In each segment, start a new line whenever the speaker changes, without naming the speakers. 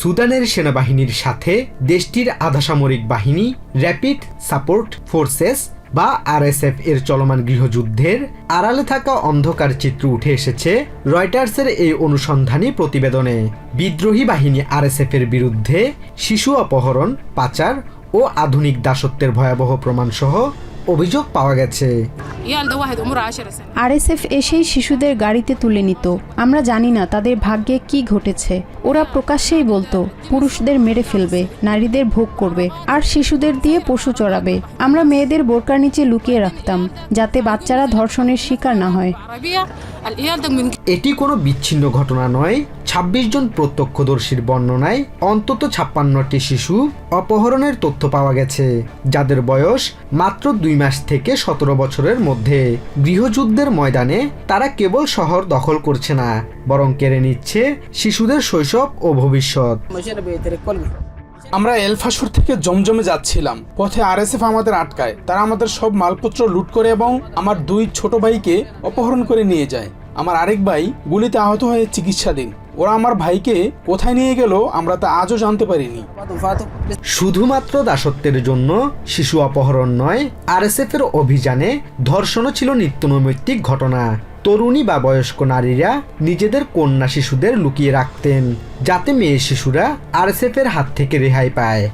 সুদানের সেনাবাহিনীর সাথে দেশটির আধাসামরিক বাহিনী, র্যাপিড সাপোর্ট ফোর্সেস বা আরএসএফ এর চলমান গৃহযুদ্ধের আড়ালে থাকা অন্ধকার চিত্র উঠে এসেছে রয়টার্সের এই অনুসন্ধানী প্রতিবেদনে। বিদ্রোহী বাহিনী আরএসএফ এর বিরুদ্ধে শিশু অপহরণ, পাচার ও আধুনিক দাসত্বের ভয়াবহ প্রমাণসহ অভিযোগ পাওয়া গেছে।
আরএসএফ এসেই শিশুদের গাড়িতে তুলে নিত। আমরা জানি না তাদের ভাগ্যে কি ঘটেছে। ওরা প্রকাশ্যেই বলতো পুরুষদের মেরে ফেলবে নারীদের ভোগ করবে আর শিশুদের দিয়ে পশু চড়াবে। আমরা মেয়েদের বোরকার নিচে লুকিয়ে রাখতাম যাতে বাচ্চারা ধর্ষণের শিকার না হয়।
এটি কোনো বিচ্ছিন্ন ঘটনা নয়। ২৬ জন প্রত্যক্ষদর্শীর বর্ণনায় অন্তত ছাপ্পান্নটি শিশু অপহরণের তথ্য পাওয়া গেছে, যাদের বয়স মাত্র দুই মাস থেকে সতেরো বছরের মধ্যে। গৃহযুদ্ধের ময়দানে তারা কেবল শহর দখল করছে না, বরং কেড়ে নিচ্ছে শিশুদের শৈশব ও ভবিষ্যৎ।
আমরা এলফাসুর থেকে জমজমে যাচ্ছিলাম, পথে আরএসএফ আমাদের আটকায়, তারা আমাদের সব মালপত্র লুট করে এবং আমার দুই ছোট ভাইকে অপহরণ করে নিয়ে যায়। আমার আরেক ভাই গুলিতে আহত হয়ে চিকিৎসাধীন। ওরা আমার ভাইকে কোথায় নিয়ে গেল আমরা তা আজও জানতে পারিনি।
শুধুমাত্র দাসত্বের জন্য শিশু অপহরণ নয় আরএসএফ এর অভিযানে ধর্ষণও ছিল নিত্যনৈমিত্তিক ঘটনা। তরুণী বা বয়স্ক নারীরা নিজেদের কন্যা শিশুদের লুকিয়ে রাখতেন, যাতে মেয়ে শিশুরা আরএসএফ এর হাত থেকে রেহাই পায়।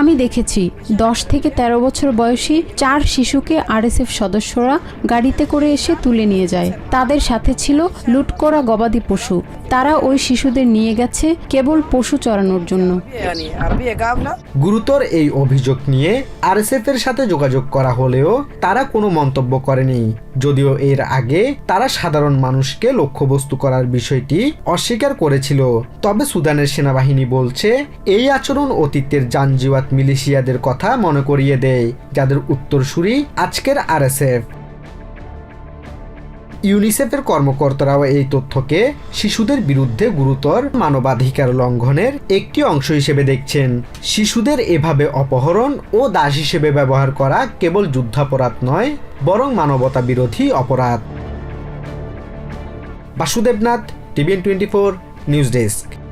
আমি দেখেছি দশ থেকে ১৩ বছর বয়সী চার শিশুকে আরএসএফ সদস্যরা গাড়িতে করে এসে তুলে নিয়ে যায়। তাদের সাথে ছিল লুট করা গবাদি পশু। তারা ওই শিশুদের নিয়ে গেছে কেবল পশু চড়ানোর জন্য।
গুরুতর এই অভিযোগ নিয়ে আরএসএফ এর সাথে যোগাযোগ করা হলেও তারা কোনো মন্তব্য করেনি। যদিও এর আগে তারা সাধারণ মানুষকে লক্ষ্যবস্তু করার বিষয়টি অস্বীকার করেছিল। তবে সুদানের সেনাবাহিনী বলছে, এই আচরণ অতীতের জানজিওয়াত মিলিশিয়াদের কথা মনে করিয়ে দেয়, যাদের উত্তরসূরি আজকের আরএসএফ। ইউনিসেফের কর্মকর্তারাও এই তথ্যকে শিশুদের বিরুদ্ধে গুরুতর মানবাধিকার লঙ্ঘনের একটি অংশ হিসেবে দেখছেন। শিশুদের এভাবে অপহরণ ও দাস হিসেবে ব্যবহার করা কেবল যুদ্ধাপরাধ নয়, বরং মানবতা বিরোধী অপরাধ। Basudebnath, TVN twenty four, news desk.